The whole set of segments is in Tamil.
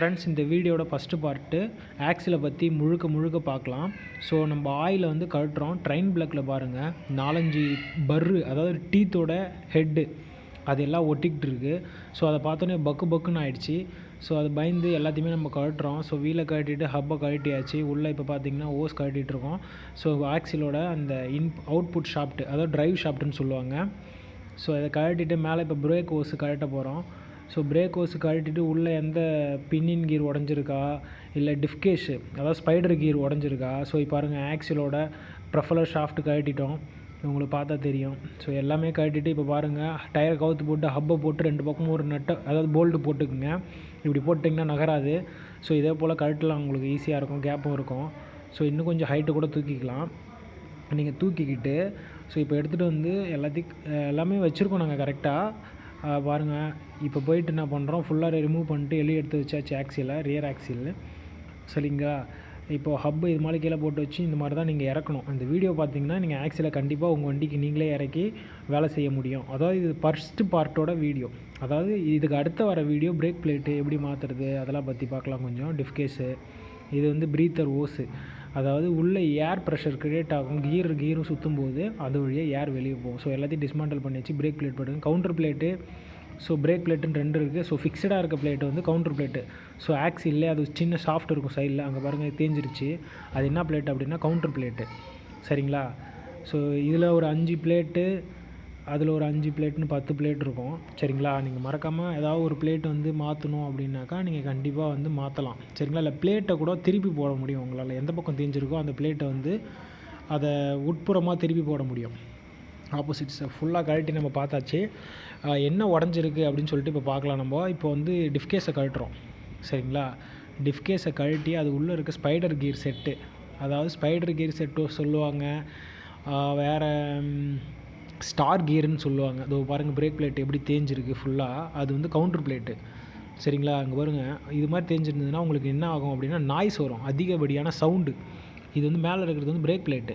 ஃப்ரெண்ட்ஸ் இந்த வீடியோட ஃபஸ்ட்டு பார்ட்டு ஆக்சிலை பற்றி முழுக்க முழுக்க பார்க்கலாம். ஸோ நம்ம ஆயில் வந்து கழட்டுறோம். ட்ரெயின் பிளக்கில் பாருங்கள் நாலஞ்சு பர்ரு அதாவது டீத்தோட ஹெட்டு அது எல்லாம் ஒட்டிக்கிட்டு இருக்குது ஸோ அதை பார்த்தோன்னே பக்கு பக்குன்னு ஆயிடுச்சு. ஸோ அது பயந்து எல்லாத்தையுமே நம்ம கழட்டுறோம். ஸோ வீலை கழட்டிட்டு ஹப்பை கழட்டியாச்சு. உள்ளே இப்போ பார்த்தீங்கன்னா ஓஸ் கழட்டிகிட்ருக்கோம் ஸோ ஆக்சிலோட அந்த இன் அவுட்புட் ஷாப்ட்டு அதாவது ட்ரைவ் ஷாஃப்ட்டுன்னு சொல்லுவாங்க. ஸோ அதை கழட்டிட்டு மேலே இப்போ பிரேக் ஓஸு கழட்ட போகிறோம் ஸோ பிரேக் ஓஸ் கழட்டிட்டு உள்ளே எந்த பின்னின் கீர் உடஞ்சிருக்கா? இல்லை டிஃப்கேஷு அதாவது ஸ்பைடர் கீர் உடஞ்சிருக்கா? ஸோ இப்போ பாருங்கள் ஆக்சிலோட ப்ரஃபலர் ஷாஃப்ட் கழட்டிட்டோம். உங்களுக்கு பார்த்தா தெரியும். ஸோ எல்லாமே கழட்டிட்டு இப்போ பாருங்கள் டயர் கவுத்து போட்டு ஹப்பை போட்டு ரெண்டு பக்கமும் ஒரு நட்டை அதாவது போல்ட்டு போட்டுக்குங்க. இப்படி போட்டிங்கன்னா நகராது. ஸோ இதே போல் கழட்டலாம் உங்களுக்கு ஈஸியாக இருக்கும் கேப்பும் இருக்கும். ஸோ இன்னும் கொஞ்சம் ஹைட்டு கூட தூக்கிக்கலாம். நீங்கள் தூக்கிக்கிட்டு ஸோ இப்போ எடுத்துகிட்டு வந்து எல்லாத்தையும் எல்லாமே வச்சுருக்கோம் நாங்கள் கரெக்டாக பாருங்கள் இப்போ போயிட்டு என்ன பண்ணுறோம் ஃபுல்லாக ரிமூவ் பண்ணிட்டு வெளியே எடுத்து வச்சாச்சு ஆக்சியில் ரியர் ஆக்சியில் சரிங்களா? இப்போது ஹப்பு இது மாதிரி கீழே போட்டு வச்சு இந்த மாதிரி தான் நீங்கள் இறக்கணும். இந்த வீடியோ பார்த்தீங்கன்னா நீங்கள் ஆக்சியில் கண்டிப்பாக உங்கள் வண்டிக்கு நீங்களே இறக்கி வேலை செய்ய முடியும். அதாவது இது ஃபர்ஸ்ட்டு பார்ட்டோட வீடியோ அதாவது இதுக்கு அடுத்த வர வீடியோ பிரேக் பிளேட்டு எப்படி மாற்றுறது அதெல்லாம் பற்றி பார்க்கலாம் கொஞ்சம். டிஃப்கேஸு இது வந்து ப்ரீத்தர் ஓஸு அதாவது உள்ளே ஏர் ப்ரெஷர் க்ரியேட் ஆகும் கீர் கீரும் சுற்றும் போது அது வழியாக ஏர் வெளியே போகும். ஸோ எல்லாத்தையும் டிஸ்மாண்டல் பண்ணி வச்சு பிரேக் பிளேட் போடுங்க கவுண்டர் பிளேட்டு ஸோ பிரேக் பிளேட்டுன்னு ரெண்டு இருக்குது ஸோ ஃபிக்ஸடாக இருக்க பிளேட்டு வந்து கவுண்டர் பிளேட்டு ஸோ ஆக்ஸ் இல்லை அது சின்ன சாஃப்ட் இருக்கும் சைடில் அங்கே பாருங்கள் தேஞ்சிருச்சு. அது என்ன பிளேட் அப்படின்னா கவுண்டர் பிளேட்டு சரிங்களா? ஸோ இதில் ஒரு அஞ்சு பிளேட்டு அதில் ஒரு அஞ்சு பிளேட்னு பத்து பிளேட் இருக்கும். சரிங்களா? நீங்கள் மறக்காமல் ஏதாவது ஒரு பிளேட் வந்து மாற்றணும் அப்படின்னாக்கா நீங்கள் கண்டிப்பாக வந்து மாற்றலாம் சரிங்களா? இல்லை பிளேட்டை கூட திருப்பி போட முடியும் உங்களால். எந்த பக்கம் தேஞ்சிருக்கோ அந்த பிளேட்டை வந்து அதை உட்புறமாக திருப்பி போட முடியும். ஆப்போசிட்ஸை ஃபுல்லாக கழட்டி நம்ம பார்த்தாச்சு. என்ன உடஞ்சிருக்கு அப்படின்னு சொல்லிட்டு இப்போ பார்க்கலாம் நம்ம. இப்போ வந்து டிஃப்கேஸை கழட்டுறோம். சரிங்களா? டிஃப்கேஸை கழட்டி அது உள்ளே இருக்க ஸ்பைடர் கீர் செட்டு அதாவது ஸ்பைடர் கீர் செட்டு சொல்லுவாங்க. வேறு ஸ்டார் கியர்னு சொல்லுவாங்க. அதோ பாருங்கள் பிரேக் பிளேட் எப்படி தேஞ்சிருக்கு ஃபுல்லாக அது வந்து கவுண்டர் பிளேட்டு சரிங்களா? அங்கே பாருங்கள் இது மாதிரி தேஞ்சிருந்ததுன்னா உங்களுக்கு என்ன ஆகும் அப்படின்னா நாய்ஸ் வரும். அதிகப்படியான சவுண்டு இது வந்து மேலே இருக்கிறது வந்து பிரேக் பிளேட்டு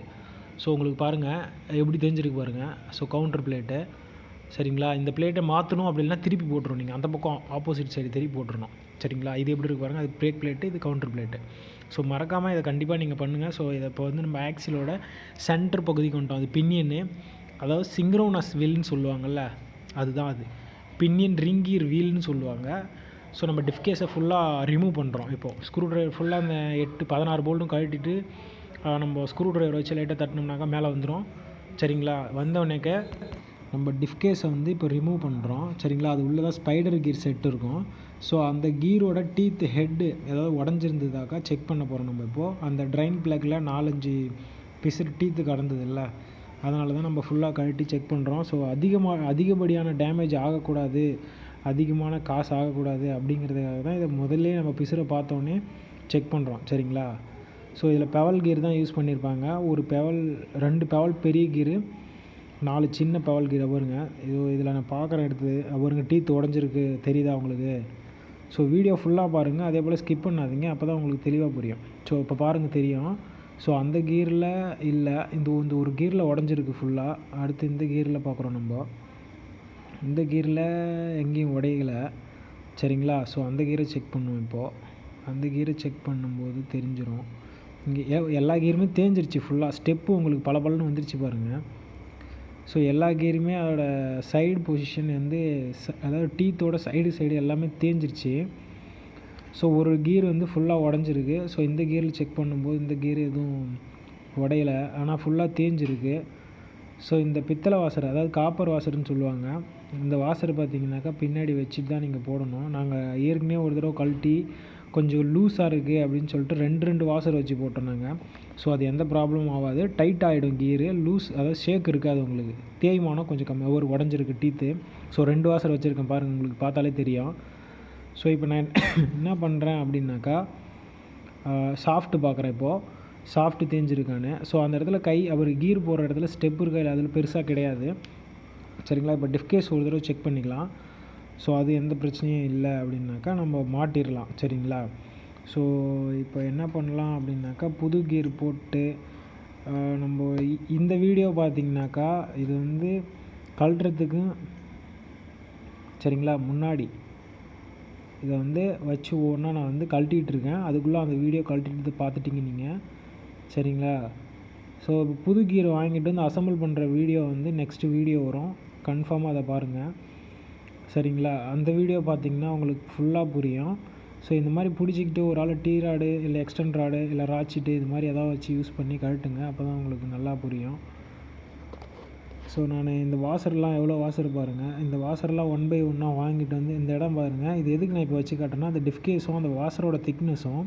ஸோ உங்களுக்கு பாருங்கள் எப்படி தேஞ்சிருக்கு பாருங்கள் ஸோ கவுண்டர் பிளேட்டு சரிங்களா? இந்த பிளேட்டை மாற்றணும் அப்படின்னா திருப்பி போட்டுரும் நீங்கள் அந்த பக்கம் ஆப்போசிட் சைடு திருப்பி போட்டுருணும் சரிங்களா? இது எப்படி இருக்கு பாருங்கள் அது பிரேக் பிளேட்டு இது கவுண்டர் பிளேட்டு ஸோ மறக்காமல் இதை கண்டிப்பாக நீங்கள் பண்ணுங்கள் ஸோ இதை இப்போ வந்து நம்ம ஆக்சிலோட சென்டர் பகுதிக்கு வந்துட்டோம். அது பின்னியன்னு அதாவது சிங்க்ரோனஸ் வீல்னு சொல்லுவாங்கள்ல அதுதான் அது. பின்னியன் ரிங்கீர் வீல்னு சொல்லுவாங்க. ஸோ நம்ம டிஃப்கேஸை ஃபுல்லாக ரிமூவ் பண்ணுறோம் இப்போது ஸ்க்ரூ ட்ரைவர் ஃபுல்லாக அந்த எட்டு பதினாறு போல்ட்டும் கழட்டிட்டு நம்ம ஸ்க்ரூ ட்ரைவர் வச்சு லைட்டாக தட்டினோம்னாக்கா மேலே வந்துடும் சரிங்களா? வந்தவொடனேக்க நம்ம டிஃப்கேஸை வந்து இப்போ ரிமூவ் பண்ணுறோம் சரிங்களா? அது உள்ளே தான் ஸ்பைடர் கீர் செட் இருக்கும். ஸோ அந்த கீரோட டீத் ஹெட்டு ஏதாவது உடஞ்சிருந்ததாக்கா செக் பண்ண போகிறோம் நம்ம இப்போது அந்த ட்ரைன் பிளக்கில் நாலஞ்சு பிசர் டீத்து கடந்தது இல்லை அதனால தான் நம்ம ஃபுல்லாக கழட்டி செக் பண்ணுறோம் ஸோ அதிகமாக அதிகப்படியான டேமேஜ் ஆகக்கூடாது அதிகமான காசு ஆகக்கூடாது அப்படிங்கிறதுக்காக தான் இதை முதல்ல நம்ம பிசுரை பார்த்தோன்னே செக் பண்ணுறோம் சரிங்களா? ஸோ இதில் பெவல் கீர் தான் யூஸ் பண்ணியிருப்பாங்க ஒரு பெவல் ரெண்டு பெவல் பெரிய கீரு நாலு சின்ன பெவல் கீரை பாருங்க. இது இதில் நான் பார்க்குற எடுத்து பாருங்க டீத் உடஞ்சிருக்கு. தெரியுதா உங்களுக்கு? ஸோ வீடியோ ஃபுல்லாக பாருங்கள் அதே போல் ஸ்கிப் பண்ணாதீங்க. அப்போ தான் உங்களுக்கு தெளிவாக புரியும். ஸோ இப்போ பாருங்கள் தெரியும். ஸோ அந்த கீரில் இல்லை இந்த இந்த ஒரு கீரில் உடஞ்சிருக்கு ஃபுல்லாக அடுத்து இந்த கீரில் பார்க்குறோம் நம்ம. இந்த கீரில் எங்கேயும் உடையலை. சரிங்களா? ஸோ அந்த கீரை செக் பண்ணுவோம் இப்போது அந்த கீரை செக் பண்ணும்போது தெரிஞ்சிடும் இங்கே எல்லா கீருமே தேஞ்சிருச்சு ஃபுல்லாக ஸ்டெப்பு உங்களுக்கு பல பலன்னு வந்துருச்சு பாருங்கள் ஸோ எல்லா கீருமே அதோட சைடு பொசிஷன் வந்து அதாவது டீத்தோட சைடு சைடு எல்லாமே தேஞ்சிருச்சு. ஸோ ஒரு கீர் வந்து ஃபுல்லாக உடஞ்சிருக்கு. ஸோ இந்த கீரில் செக் பண்ணும்போது இந்த கீர் எதுவும் உடையலை. ஆனால் ஃபுல்லாக தேஞ்சிருக்கு. ஸோ இந்த பித்தளை வாசர் அதாவது காப்பர் வாசர்னு சொல்லுவாங்க இந்த வாசர் பார்த்தீங்கன்னாக்கா பின்னாடி வச்சுட்டு தான் நீங்கள் போடணும். நாங்கள் ஏற்கனவே ஒரு தடவை கழட்டி கொஞ்சம் லூஸாக இருக்குது அப்படின்னு சொல்லிட்டு ரெண்டு ரெண்டு வாசர் வச்சு போட்டோம் நாங்கள் ஸோ அது எந்த ப்ராப்ளமும் ஆகாது. டைட் ஆகிடும் கீரு லூஸ் அதாவது ஷேக் இருக்காது உங்களுக்கு. தேய்மானம் கொஞ்சம் கம்மி. ஒரு உடஞ்சிருக்கு டீத்து ஸோ ரெண்டு வாசர் வச்சுருக்கேன் பாருங்கள் உங்களுக்கு பார்த்தாலே தெரியும். ஸோ இப்போ நான் என்ன பண்ணுறேன் அப்படின்னாக்கா சாஃப்ட்டு பார்க்குறேன் இப்போது சாஃப்ட்டு தேஞ்சிருக்கானு. ஸோ அந்த இடத்துல கை அவர் கீர் போடுற இடத்துல ஸ்டெப் இருக்கா இல்லை அதில் பெருசாக கிடையாது. சரிங்களா? இப்போ டிஃப்கேஸ் ஒரு தடவை செக் பண்ணிக்கலாம். ஸோ அது எந்த பிரச்சனையும் இல்லை அப்படின்னாக்கா நம்ம மாட்டிடலாம். சரிங்களா? ஸோ இப்போ என்ன பண்ணலாம் அப்படின்னாக்கா புது கீர் போட்டு நம்ம இந்த வீடியோ பார்த்திங்கனாக்கா இது வந்து கழட்டுறதுக்கும் சரிங்களா? முன்னாடி. இதை வந்து வச்சு ஒவ்வொன்றா நான் வந்து கழட்டிகிட்டு இருக்கேன் அதுக்குள்ளே அந்த வீடியோ கழட்டிட்டு பார்த்துட்டிங்க நீங்கள் சரிங்களா? ஸோ புது கீர் வாங்கிட்டு வந்து அசம்பிள் பண்ணுற வீடியோ வந்து நெக்ஸ்ட் வீடியோ வரும். கன்ஃபார்மாக அதை பாருங்கள். சரிங்களா? அந்த வீடியோ பார்த்தீங்கன்னா உங்களுக்கு ஃபுல்லாக புரியும். ஸோ இந்த மாதிரி பிடிச்சிக்கிட்டு ஒரு ஆள் டீ ராடு இல்லை எக்ஸ்டன் ராடு இல்லை ராச்சிட்டு இது மாதிரி எதாவது வச்சு யூஸ் பண்ணி கழட்டுங்க. அப்போ தான் உங்களுக்கு நல்லா புரியும். ஸோ நான் இந்த வாசர்லாம் எவ்வளோ வாசர் பாருங்கள் இந்த வாசர்லாம் ஒன் பை ஒன்னாக வாங்கிட்டு வந்து இந்த இடம் பாருங்கள் இது எதுக்கு நான் இப்போ வச்சு காட்டுறேன்னா அந்த டிஃப்கேஸும் அந்த வாசரோட திக்னஸும்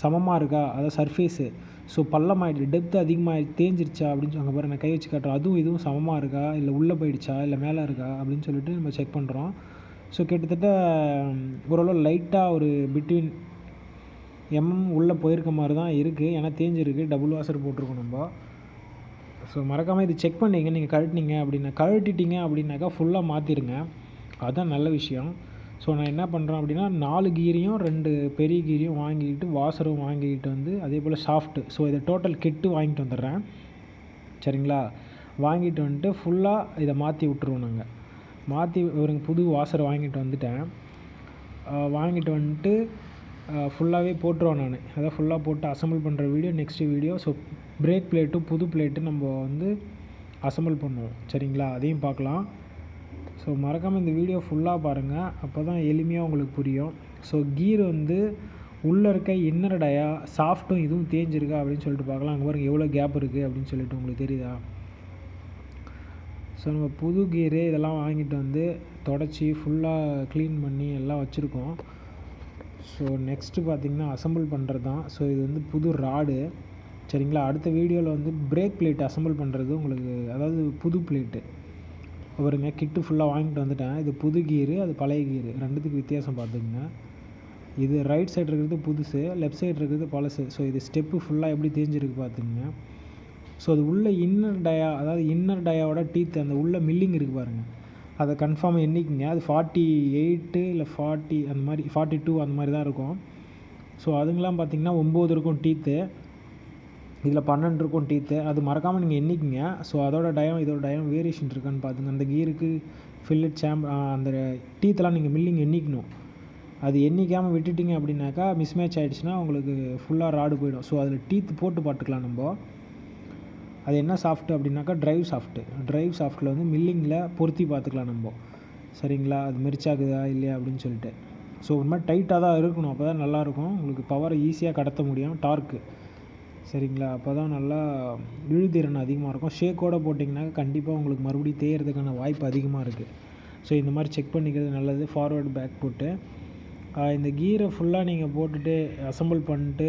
சமமாக இருக்கா? அதாவது சர்ஃபேஸு ஸோ பள்ளமாயிடுச்சு. டெப்த் அதிகமாக தேஞ்சிருச்சா? அப்படின்னு சொல்லி அங்கே நான் கை வச்சு காட்டுறோம் அதுவும் இதுவும் சமமாக இருக்கா? இல்லை உள்ளே போயிடுச்சா? இல்லை மேலே இருக்கா? அப்படின்னு சொல்லிட்டு நம்ம செக் பண்ணுறோம் ஸோ கிட்டத்தட்ட ஓரளவு லைட்டாக ஒரு பிட்வீன் எம்எம் உள்ளே போயிருக்க மாதிரி தான் இருக்குது ஏன்னா தேஞ்சிருக்கு. டபுள் வாசர் போட்டிருக்கோம் நம்ம. ஸோ மறக்காமல் இது செக் பண்ணிங்க நீங்கள் கழட்டினீங்க அப்படின்னா கழட்டிட்டீங்க அப்படின்னாக்கா ஃபுல்லாக மாற்றிடுங்க அதுதான் நல்ல விஷயம். ஸோ நான் என்ன பண்ணுறேன் அப்படின்னா நாலு கீரையும் ரெண்டு பெரிய கீரையும் வாங்கிக்கிட்டு வாசரும் வாங்கிக்கிட்டு வந்து அதே போல் சாஃப்ட்டு ஸோ இதை டோட்டல் கெட்டு வாங்கிட்டு வந்துடுறேன். சரிங்களா? வாங்கிட்டு வந்துட்டு ஃபுல்லாக இதை மாற்றி விட்ருவோம் நாங்கள் மாற்றி ஒரு புது வாசர் வாங்கிட்டு வந்துட்டேன். வாங்கிட்டு வந்துட்டு ஃபுல்லாகவே போட்டுருவோம் நான். அதை ஃபுல்லாக போட்டு அசம்பிள் பண்ணுற video next video so brake பிளேட்டும் புது பிளேட்டு நம்ம வந்து அசம்பிள் பண்ணுவோம். சரிங்களா? அதையும் பார்க்கலாம். ஸோ மறக்காமல் இந்த வீடியோ ஃபுல்லாக பாருங்கள் அப்போ தான் எளிமையாக உங்களுக்கு புரியும். ஸோ கீர் வந்து உள்ளே இருக்க இன்னர் டயா சாஃப்ட்டும் இதுவும் தேஞ்சிருக்கா அப்படின்னு சொல்லிட்டு பார்க்கலாம். அங்கே பாருங்கள் எவ்வளோ கேப் இருக்குது அப்படின்னு சொல்லிட்டு உங்களுக்கு தெரியுதா? ஸோ நம்ம புது கீரு இதெல்லாம் வாங்கிட்டு வந்து தொடச்சி ஃபுல்லாக க்ளீன் பண்ணி எல்லாம் வச்சுருக்கோம். ஸோ நெக்ஸ்ட்டு பார்த்திங்கன்னா அசம்பிள் பண்ணுறது தான் ஸோ இது வந்து புது ராடு சரிங்களா? அடுத்த வீடியோவில் வந்து பிரேக் பிளேட் அசம்பிள் பண்ணுறது உங்களுக்கு அதாவது புது பிளேட்டு பாருங்க கிட்டு ஃபுல்லாக வாங்கிட்டு வந்துட்டேன். இது புது கீரு அது பழைய கீரு ரெண்டுத்துக்கு வித்தியாசம் பார்த்துக்குங்க. இது ரைட் சைடு இருக்கிறது புதுசு லெஃப்ட் சைடு இருக்கிறது பழசு. ஸோ இது ஸ்டெப்பு ஃபுல்லாக எப்படி தேஞ்சிருக்கு பார்த்துக்குங்க. ஸோ அது உள்ள இன்னர் டயா அதாவது இன்னர் டயாவோட டீத் அந்த உள்ள மில்லிங் இருக்குது பாருங்கள் அதை கன்ஃபார்மாக எண்ணிக்கிங்க. அது ஃபார்ட்டி எயிட்டு இல்லை ஃபார்ட்டி அந்த மாதிரி ஃபார்ட்டி டூ அந்த மாதிரி தான் இருக்கும். ஸோ அதுங்கெலாம் பார்த்திங்கன்னா ஒம்பது இருக்கும் டீத்து இதில் பன்னெண்டு இருக்கும் டீத்து அது மறக்காமல் நீங்கள் எண்ணிக்கிங்க. ஸோ அதோட டயம் இதோட டயம் வேரியேஷன் இருக்கான்னு பார்த்துங்க அந்த கீருக்கு ஃபில்லட் சாம் அந்த டீத்தெலாம் நீங்கள் மில்லிங் எண்ணிக்கணும். அது எண்ணிக்காமல் விட்டுட்டிங்க அப்படின்னாக்கா மிஸ்மேட்ச் ஆகிடுச்சுன்னா உங்களுக்கு ஃபுல்லாக ராடு போயிடும். ஸோ அதில் டீத் போட்டு பார்த்துக்கலாம் நம்ம. அது என்ன சாஃப்ட்டு அப்படின்னாக்கா ட்ரைவ் சாஃப்ட்டு ட்ரைவ் சாஃப்ட்டில் வந்து மில்லிங்கில் பொருத்தி பார்த்துக்கலாம் நம்ம. சரிங்களா? அது மெரிச்சாக்குதா இல்லையா அப்படின்னு சொல்லிட்டு. ஸோ ஒரு மாதிரி டைட்டாக தான் இருக்கணும். அப்போ தான் நல்லாயிருக்கும் உங்களுக்கு பவரை ஈஸியாக கடத்த முடியும். டார்க்கு சரிங்களா? அப்போ தான் நல்லா இழுதிறன் அதிகமாக இருக்கும். ஷேக்கோடு போட்டிங்கன்னா கண்டிப்பாக உங்களுக்கு மறுபடியும் தேயறதுக்கான வாய்ப்பு அதிகமாக இருக்குது ஸோ இந்த மாதிரி செக் பண்ணிக்கிறது நல்லது. ஃபார்வேர்டு பேக் போட்டு இந்த கீரை ஃபுல்லாக நீங்கள் போட்டுட்டு அசம்பிள் பண்ணிட்டு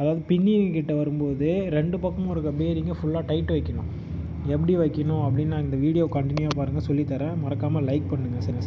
அதாவது பின்னிங் கிட்ட வரும்போது ரெண்டு பக்கமும் இருக்க பேரிங்கை ஃபுல்லாக டைட் வைக்கணும். எப்படி வைக்கணும் அப்படின்னு நான் இந்த வீடியோ கண்டினியூவாக பாருங்கள் சொல்லித்தரேன். மறக்காமல் லைக் பண்ணுங்கள் சரி